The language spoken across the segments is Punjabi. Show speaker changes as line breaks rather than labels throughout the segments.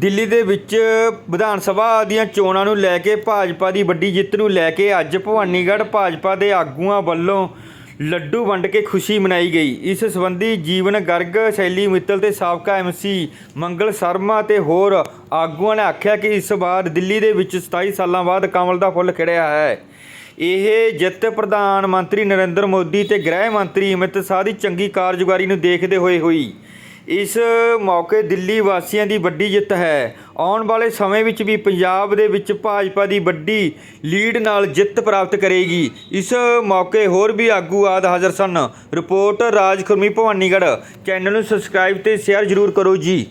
ਦਿੱਲੀ ਦੇ ਵਿੱਚ ਵਿਧਾਨ ਸਭਾ ਦੀਆਂ ਚੋਣਾਂ ਨੂੰ ਲੈ ਕੇ ਭਾਜਪਾ ਦੀ ਵੱਡੀ ਜਿੱਤ ਨੂੰ ਲੈ ਕੇ ਅੱਜ ਭਵਾਨੀਗੜ੍ਹ ਭਾਜਪਾ ਦੇ ਆਗੂਆਂ ਵੱਲੋਂ ਲੱਡੂ ਵੰਡ ਕੇ ਖੁਸ਼ੀ ਮਨਾਈ ਗਈ। ਇਸ ਸੰਬੰਧੀ ਜੀਵਨ ਗਰਗ, ਸ਼ੈਲੀ ਮਿੱਤਲ ਤੇ ਸਾਬਕਾ ਐਮਸੀ ਮੰਗਲ ਸ਼ਰਮਾ ਤੇ ਹੋਰ ਆਗੂਆਂ ਨੇ ਆਖਿਆ ਕਿ ਇਸ ਵਾਰ ਦਿੱਲੀ ਦੇ ਵਿੱਚ 27 ਸਾਲਾਂ ਬਾਅਦ ਕਮਲ ਦਾ ਫੁੱਲ ਖਿੜਿਆ ਹੈ। ਇਹ ਜਿੱਤ ਪ੍ਰਧਾਨ ਮੰਤਰੀ ਨਰਿੰਦਰ ਮੋਦੀ ਤੇ ਗ੍ਰਹਿ ਮੰਤਰੀ ਅਮਿਤ ਸ਼ਾਹ ਦੀ ਚੰਗੀ ਕਾਰਜਕਾਰੀ ਨੂੰ ਦੇਖਦੇ ਹੋਏ ਹੋਈ। ਇਸ ਮੌਕੇ ਦਿੱਲੀ ਵਾਸੀਆਂ ਦੀ ਵੱਡੀ ਜਿੱਤ ਹੈ। ਆਉਣ ਵਾਲੇ ਸਮੇਂ ਵਿੱਚ ਵੀ ਪੰਜਾਬ ਦੇ ਵਿੱਚ ਭਾਜਪਾ ਦੀ ਵੱਡੀ ਲੀਡ ਨਾਲ ਜਿੱਤ ਪ੍ਰਾਪਤ ਕਰੇਗੀ। ਇਸ ਮੌਕੇ ਹੋਰ ਵੀ ਆਗੂ ਆਦ ਹਾਜ਼ਰ ਸਨ। ਰਿਪੋਰਟ ਰਾਜ ਖੁਰਮੀ ਭਵਾਨੀਗੜ੍ਹ। ਚੈਨਲ ਨੂੰ ਸਬਸਕ੍ਰਾਈਬ ਤੇ ਸ਼ੇਅਰ ਜ਼ਰੂਰ ਕਰੋ ਜੀ।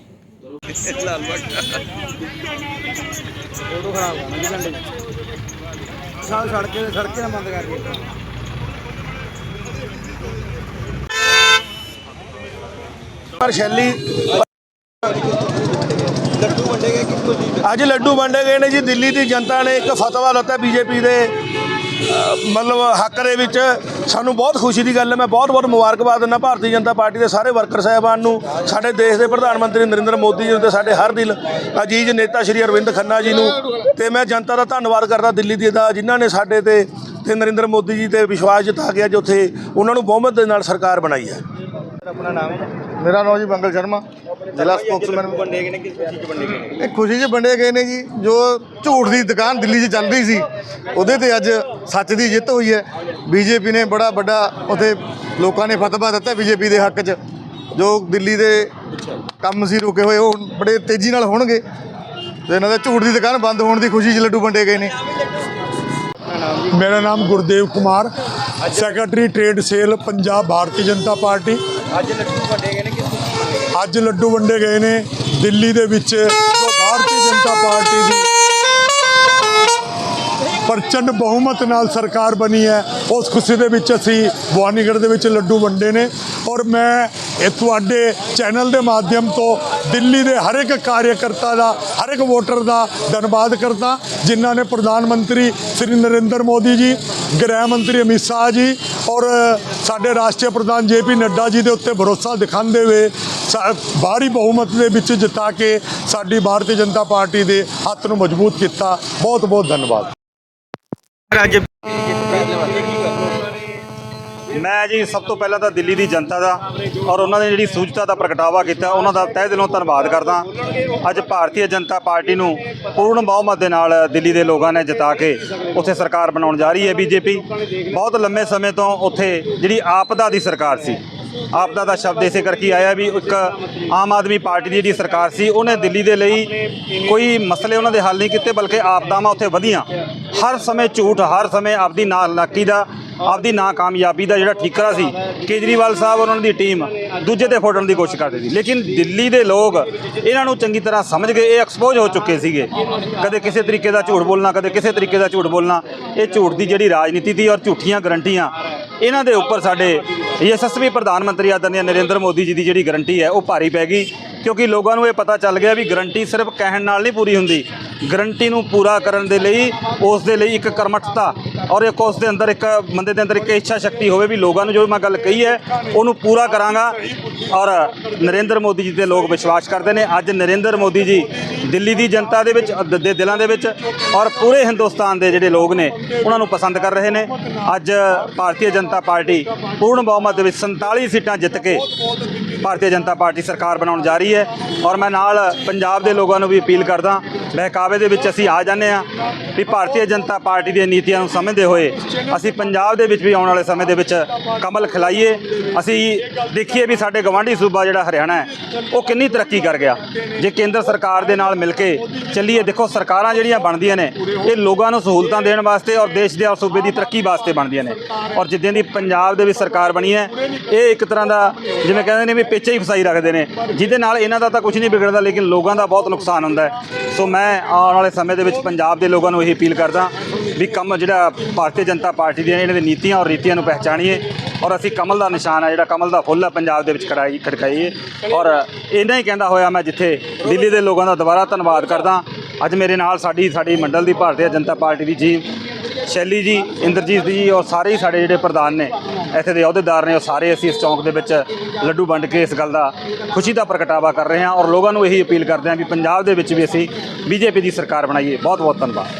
ਫੋਟੋ ਖਰਾਬ ਕਰਨਾ ਜੀ ਘੰਟੇ ਸੜਕੇ ਸੜਕੇ ਨਾਲ ਬੰਦ ਕਰ
ਪਰ ਸ਼ੈਲੀ
ਲੱਡੂ ਵੰਡੇ ਗਏ ਕਿਸ ਜੀ
ਅੱਜ ਲੱਡੂ ਵੰਡੇ ਗਏ ਨੇ ਜੀ, ਦਿੱਲੀ ਦੀ ਜਨਤਾ ਨੇ ਇੱਕ ਫਤਵਾ ਦਿੱਤਾ ਬੀਜੇਪੀ ਦੇ ਮਤਲਬ ਹੱਕ ਦੇ ਵਿੱਚ। ਸਾਨੂੰ ਬਹੁਤ ਖੁਸ਼ੀ ਦੀ ਗੱਲ ਹੈ, ਮੈਂ ਬਹੁਤ ਬਹੁਤ ਮੁਬਾਰਕਬਾਦ ਦਿੰਦਾ ਭਾਰਤੀ ਜਨਤਾ ਪਾਰਟੀ ਦੇ ਸਾਰੇ ਵਰਕਰ ਸਾਹਿਬਾਨ ਨੂੰ, ਸਾਡੇ ਦੇਸ਼ ਦੇ ਪ੍ਰਧਾਨ ਮੰਤਰੀ ਨਰਿੰਦਰ ਮੋਦੀ ਜੀ ਨੂੰ ਤੇ ਸਾਡੇ ਹਰ ਦਿਲ ਅਜੀਜ਼ ਨੇਤਾ ਸ਼੍ਰੀ ਅਰਵਿੰਦ ਖੰਨਾ ਜੀ ਨੂੰ। ਤੇ ਮੈਂ ਜਨਤਾ ਦਾ ਧੰਨਵਾਦ ਕਰਦਾ ਦਿੱਲੀ ਦੀ ਦਾ ਜਿਨ੍ਹਾਂ ਨੇ ਸਾਡੇ ਤੇ ਤੇ ਨਰਿੰਦਰ ਮੋਦੀ ਜੀ ਤੇ ਵਿਸ਼ਵਾਸ ਜਤਾ ਕੇ ਅੱਜ ਉੱਥੇ ਉਹਨਾਂ ਨੂੰ ਬਹੁਮਤ ਦੇ ਨਾਲ ਸਰਕਾਰ ਬਣਾਈ ਹੈ।
ਆਪਣਾ ਨਾਮ ਹੈ।
ਮੇਰਾ ਨਾਮ ਜੀ ਮੰਗਲ ਸ਼ਰਮਾ। ਜ਼ਿਲ੍ਹਾ ਸਪੋਕਸਮੈਨ
ਵੰਡੇ ਗਏ ਨੇ ਕਿਸ ਚੀਜ਼ ਵੰਡੇ ਗਏ ਨੇ
ਇਹ ਖੁਸ਼ੀ 'ਚ ਵੰਡੇ ਗਏ ਨੇ ਜੀ ਜੋ ਝੂਠ ਦੀ ਦੁਕਾਨ ਦਿੱਲੀ 'ਚ ਚੱਲ ਰਹੀ ਸੀ ਉਹਦੇ ਤੇ ਅੱਜ ਸੱਚ ਦੀ ਜਿੱਤ ਹੋਈ ਹੈ। ਬੀਜੇਪੀ ਨੇ ਬੜਾ ਵੱਡਾ ਉਥੇ ਲੋਕਾਂ ਨੇ ਫਤਵਾ ਦਿੱਤਾ ਬੀਜੇਪੀ ਦੇ ਹੱਕ 'ਚ ਜੋ ਦਿੱਲੀ ਦੇ ਕੰਮ ਸੀ ਰੁਕੇ ਹੋਏ ਉਹ ਬੜੇ ਤੇਜ਼ੀ ਨਾਲ ਹੋਣਗੇ। ਤੇ ਇਹਨਾਂ ਦਾ ਝੂਠ ਦੀ ਦੁਕਾਨ ਬੰਦ ਹੋਣ ਦੀ ਖੁਸ਼ੀ 'ਚ ਲੱਡੂ ਵੰਡੇ ਗਏ ਨੇ।
ਮੇਰਾ ਨਾਮ Gurdev Kumar secretary trade cell Punjab Bharatiya Janata party.
ਅੱਜ ਲੱਡੂ ਵੰਡੇ ਗਏ ਨੇ ਕਿਸ
ਅੱਜ ਲੱਡੂ ਵੰਡੇ ਗਏ ਨੇ, ਦਿੱਲੀ ਦੇ ਵਿੱਚ ਜੋ ਭਾਰਤੀ ਜਨਤਾ ਪਾਰਟੀ ਦੀ ਪ੍ਰਚੰਡ ਬਹੁਮਤ ਨਾਲ ਸਰਕਾਰ ਬਣੀ ਹੈ, ਉਸ ਖੁਸ਼ੀ ਦੇ ਵਿੱਚ ਅਸੀਂ ਭਵਾਨੀਗੜ੍ਹ ਦੇ ਵਿੱਚ ਲੱਡੂ ਵੰਡੇ ਨੇ ਔਰ ਮੈਂ ਇਹ ਤੁਹਾਡੇ ਚੈਨਲ ਦੇ ਮਾਧਿਅਮ ਤੋਂ ਦਿੱਲੀ ਦੇ ਹਰ ਇੱਕ ਕਾਰਜਕਰਤਾ ਦਾ, ਹਰ ਇੱਕ ਵੋਟਰ ਦਾ ਧੰਨਵਾਦ ਕਰਦਾ, ਜਿਨ੍ਹਾਂ ਨੇ ਪ੍ਰਧਾਨ ਮੰਤਰੀ ਸ੍ਰੀ ਨਰਿੰਦਰ ਮੋਦੀ ਜੀ, ਗ੍ਰਹਿ ਮੰਤਰੀ ਅਮਿਤ ਸ਼ਾਹ ਜੀ ਔਰ ਸਾਡੇ ਰਾਸ਼ਟਰੀ ਪ੍ਰਧਾਨ ਜੇਪੀ ਨੱਡਾ ਜੀ ਦੇ ਉੱਤੇ ਭਰੋਸਾ ਦਿਖਾਉਂਦੇ ਹੋਏ ਬਾਹਰੀ ਬਹੁਮਤ ਦੇ ਵਿੱਚ ਜਿਤਾ ਕੇ ਸਾਡੀ ਭਾਰਤੀ ਜਨਤਾ ਪਾਰਟੀ ਦੇ ਹੱਥ ਨੂੰ ਮਜ਼ਬੂਤ ਕੀਤਾ। ਬਹੁਤ ਬਹੁਤ ਧੰਨਵਾਦ।
ਅੱਜ
ਮੈਂ ਜੀ ਸਭ ਤੋਂ ਪਹਿਲਾਂ ਤਾਂ ਦਿੱਲੀ ਦੀ ਜਨਤਾ ਦਾ ਔਰ ਉਹਨਾਂ ਨੇ ਜਿਹੜੀ ਸੂਝਤਾ ਦਾ ਪ੍ਰਗਟਾਵਾ ਕੀਤਾ, ਉਹਨਾਂ ਦਾ ਤਹਿ ਦਿਲੋਂ ਧੰਨਵਾਦ ਕਰਦਾ। ਅੱਜ ਭਾਰਤੀ ਜਨਤਾ ਪਾਰਟੀ ਨੂੰ ਪੂਰਨ ਬਹੁਮਤ ਦੇ ਨਾਲ ਦਿੱਲੀ ਦੇ ਲੋਕਾਂ ਨੇ ਜਿਤਾ ਕੇ ਉੱਥੇ ਸਰਕਾਰ ਬਣਾਉਣ ਜਾ ਰਹੀ ਹੈ ਬੀਜੇਪੀ। ਬਹੁਤ ਲੰਮੇ ਸਮੇਂ ਤੋਂ ਉੱਥੇ ਜਿਹੜੀ ਆਪਦਾ ਦੀ ਸਰਕਾਰ ਸੀ, ਆਪਦਾ ਦਾ ਸ਼ਬਦ ਇਸੇ ਕਰਕੇ ਆਇਆ ਵੀ ਇੱਕ ਆਮ ਆਦਮੀ ਪਾਰਟੀ ਦੀ ਜਿਹੜੀ ਸਰਕਾਰ ਸੀ, ਉਹਨੇ ਦਿੱਲੀ ਦੇ ਲਈ ਕੋਈ ਮਸਲੇ ਉਹਨਾਂ ਦੇ ਹੱਲ ਨਹੀਂ ਕੀਤੇ, ਬਲਕਿ ਆਪਦਾਵਾਂ ਉੱਥੇ ਵਧੀਆਂ। ਹਰ ਸਮੇਂ ਝੂਠ, ਹਰ ਸਮੇਂ ਆਪਦੀ ਨਾਲਾਕੀ ਦਾ ਆਪਦੀ ਨਾਕਾਮਯਾਬੀ ਦਾ ਜਿਹੜਾ ਠੀਕਰਾ ਸੀ, ਕੇਜਰੀਵਾਲ ਸਾਹਿਬ ਔਰ ਉਹਨਾਂ ਦੀ ਟੀਮ ਦੂਜੇ ਤੇ ਫੋੜਨ ਦੀ ਕੋਸ਼ਿਸ਼ ਕਰਦੇ ਸੀ। ਲੇਕਿਨ ਦਿੱਲੀ ਦੇ ਲੋਕ ਇਹਨਾਂ ਨੂੰ ਚੰਗੀ ਤਰ੍ਹਾਂ ਸਮਝ ਗਏ, ਇਹ ਐਕਸਪੋਜ਼ ਹੋ ਚੁੱਕੇ ਸੀਗੇ। ਕਦੇ ਕਿਸੇ ਤਰੀਕੇ ਦਾ ਝੂਠ ਬੋਲਣਾ, ਕਦੇ ਕਿਸੇ ਤਰੀਕੇ ਦਾ ਝੂਠ ਬੋਲਣਾ, ਇਹ ਝੂਠ ਦੀ ਜਿਹੜੀ ਰਾਜਨੀਤੀ ਦੀ ਔਰ ਝੂਠੀਆਂ ਗਰੰਟੀਆਂ, ਇਹਨਾਂ ਦੇ ਉੱਪਰ ਸਾਡੇ ਯਸ਼ਸਵੀ ਪ੍ਰਧਾਨ ਮੰਤਰੀ ਆਦਰਨੀय ਨਰਿੰਦਰ ਮੋਦੀ ਜੀ ਦੀ ਜਿਹੜੀ ਗਰੰਟੀ ਹੈ, ਉਹ ਭਾਰੀ ਪੈ ਗਈ। ਕਿਉਂਕਿ ਲੋਕਾਂ ਨੂੰ ਇਹ ਪਤਾ ਚੱਲ ਗਿਆ ਵੀ ਗਰੰਟੀ ਸਿਰਫ ਕਹਿਣ ਨਾਲ ਨਹੀਂ ਪੂਰੀ ਹੁੰਦੀ। ਗਰੰਟੀ ਨੂੰ ਪੂਰਾ ਕਰਨ ਦੇ ਲਈ, ਉਸ ਦੇ ਲਈ ਇੱਕ ਕਰਮਠਤਾ ਔਰ ਇੱਕ ਉਸ ਦੇ ਅੰਦਰ ਇੱਕ ਬੰਦੇ ਦੇ ਅੰਦਰ ਇੱਕ ਇੱਛਾ ਸ਼ਕਤੀ ਹੋਵੇ ਵੀ ਲੋਕਾਂ ਨੂੰ ਜੋ ਮੈਂ ਗੱਲ ਕਹੀ ਹੈ, ਉਹਨੂੰ ਪੂਰਾ ਕਰਾਂਗਾ। ਔਰ ਨਰਿੰਦਰ ਮੋਦੀ ਜੀ ਤੇ ਲੋਕ ਵਿਸ਼ਵਾਸ ਕਰਦੇ ਨੇ। ਅੱਜ ਨਰਿੰਦਰ ਮੋਦੀ ਜੀ ਦਿੱਲੀ ਦੀ ਜਨਤਾ ਦੇ ਵਿੱਚ ਦੇ ਦਿਲਾਂ ਦੇ ਵਿੱਚ ਔਰ ਪੂਰੇ ਹਿੰਦੁਸਤਾਨ ਦੇ ਜਿਹੜੇ ਲੋਕ ਨੇ, ਉਹਨਾਂ ਨੂੰ ਪਸੰਦ ਕਰ ਰਹੇ ਨੇ। ਅੱਜ ਭਾਰਤੀ ਜਨਤਾ ਪਾਰਟੀ ਪੂਰਨ ਬਹੁਮਤ ਦੇ ਵਿੱਚ 47 ਸੀਟਾਂ ਜਿੱਤ ਕੇ ਭਾਰਤੀ ਜਨਤਾ ਪਾਰਟੀ ਸਰਕਾਰ ਬਣਾਉਣ ਜਾ ਰਹੀ ਹੈ। ਔਰ ਮੈਂ ਨਾਲ ਪੰਜਾਬ ਦੇ ਲੋਕਾਂ ਨੂੰ ਵੀ ਅਪੀਲ ਕਰਦਾ, ਬਹਿਕਾਵੇ ਦੇ ਵਿੱਚ ਅਸੀਂ ਆ ਜਾਂਦੇ ਆ ਵੀ ਭਾਰਤੀ ਜਨਤਾ ਪਾਰਟੀ ਦੀਆਂ ਨੀਤੀਆਂ ਨੂੰ ਸਮਝ ਸਮਝਦੇ ਹੋਏ ਅਸੀਂ ਪੰਜਾਬ ਦੇ ਵਿੱਚ ਵੀ ਆਉਣ ਵਾਲੇ ਸਮੇਂ ਦੇ ਵਿੱਚ ਕਮਲ ਖਿਲਾਈਏ। ਅਸੀਂ ਦੇਖੀਏ ਵੀ ਸਾਡੇ ਗਵਾਂਢੀ ਸੂਬਾ ਜਿਹੜਾ ਹਰਿਆਣਾ ਹੈ, ਉਹ ਕਿੰਨੀ ਤਰੱਕੀ ਕਰ ਗਿਆ। ਜੇ ਕੇਂਦਰ ਸਰਕਾਰ ਦੇ ਨਾਲ ਮਿਲ ਕੇ ਚੱਲੀਏ, ਦੇਖੋ ਸਰਕਾਰਾਂ ਜਿਹੜੀਆਂ ਬਣਦੀਆਂ ਨੇ, ਇਹ ਲੋਕਾਂ ਨੂੰ ਸਹੂਲਤਾਂ ਦੇਣ ਵਾਸਤੇ ਔਰ ਦੇਸ਼ ਦੇ ਔਰ ਸੂਬੇ ਦੀ ਤਰੱਕੀ ਵਾਸਤੇ ਬਣਦੀਆਂ ਨੇ। ਔਰ ਜਿੱਦਾਂ ਦੀ ਪੰਜਾਬ ਦੇ ਵਿੱਚ ਸਰਕਾਰ ਬਣੀ ਹੈ, ਇਹ ਇੱਕ ਤਰ੍ਹਾਂ ਦਾ ਜਿਵੇਂ ਕਹਿੰਦੇ ਨੇ ਵੀ ਪਿੱਛੇ ਹੀ ਫਸਾਈ ਰੱਖਦੇ ਨੇ। ਜਿਹਦੇ ਨਾਲ ਇਹਨਾਂ ਦਾ ਤਾਂ ਕੁਝ ਨਹੀਂ ਵਿਗੜਦਾ, ਲੇਕਿਨ ਲੋਕਾਂ ਦਾ ਬਹੁਤ ਨੁਕਸਾਨ ਹੁੰਦਾ ਹੈ। ਸੋ ਮੈਂ ਆਉਣ ਵਾਲੇ ਸਮੇਂ ਦੇ ਵਿੱਚ ਪੰਜਾਬ ਦੇ ਲੋਕਾਂ ਨੂੰ ਇਹੀ ਅਪੀਲ ਕਰਦਾ ਵੀ ਕੰਮ ਜਿਹੜਾ ਭਾਰਤੀ ਜਨਤਾ ਪਾਰਟੀ ਦੀਆਂ ਇਹਨਾਂ ਦੀ ਨੀਤੀਆਂ ਔਰ ਰੀਤੀਆਂ ਨੂੰ ਪਹਿਚਾਣੀਏ ਔਰ ਅਸੀਂ ਕਮਲ ਦਾ ਨਿਸ਼ਾਨ ਹੈ ਜਿਹੜਾ ਕਮਲ ਦਾ ਫੁੱਲ ਹੈ ਪੰਜਾਬ ਦੇ ਵਿੱਚ ਖੜਾਈ ਖੜਕਾਈਏ। ਔਰ ਇਹਨਾਂ ਹੀ ਕਹਿੰਦਾ ਹੋਇਆ ਮੈਂ ਜਿੱਥੇ ਦਿੱਲੀ ਦੇ ਲੋਕਾਂ ਦਾ ਦੁਬਾਰਾ ਧੰਨਵਾਦ ਕਰਦਾ। ਅੱਜ ਮੇਰੇ ਨਾਲ ਸਾਡੀ ਸਾਡੀ ਮੰਡਲ ਦੀ ਭਾਰਤੀ ਜਨਤਾ ਪਾਰਟੀ ਦੀ ਜੀ, ਸ਼ੈਲੀ ਜੀ, ਇੰਦਰਜੀਤ ਜੀ ਔਰ ਸਾਰੇ ਹੀ ਸਾਡੇ ਜਿਹੜੇ ਪ੍ਰਧਾਨ ਨੇ, ਇੱਥੇ ਦੇ ਅਹੁਦੇਦਾਰ ਨੇ, ਉਹ ਸਾਰੇ ਅਸੀਂ ਇਸ ਚੌਂਕ ਦੇ ਵਿੱਚ ਲੱਡੂ ਵੰਡ ਕੇ ਇਸ ਗੱਲ ਦਾ ਖੁਸ਼ੀ ਦਾ ਪ੍ਰਗਟਾਵਾ ਕਰ ਰਹੇ ਹਾਂ ਔਰ ਲੋਕਾਂ ਨੂੰ ਇਹੀ ਅਪੀਲ ਕਰਦੇ ਹਾਂ ਵੀ ਪੰਜਾਬ ਦੇ ਵਿੱਚ ਵੀ ਅਸੀਂ ਬੀਜੇਪੀ ਦੀ ਸਰਕਾਰ ਬਣਾਈਏ। ਬਹੁਤ ਬਹੁਤ ਧੰਨਵਾਦ।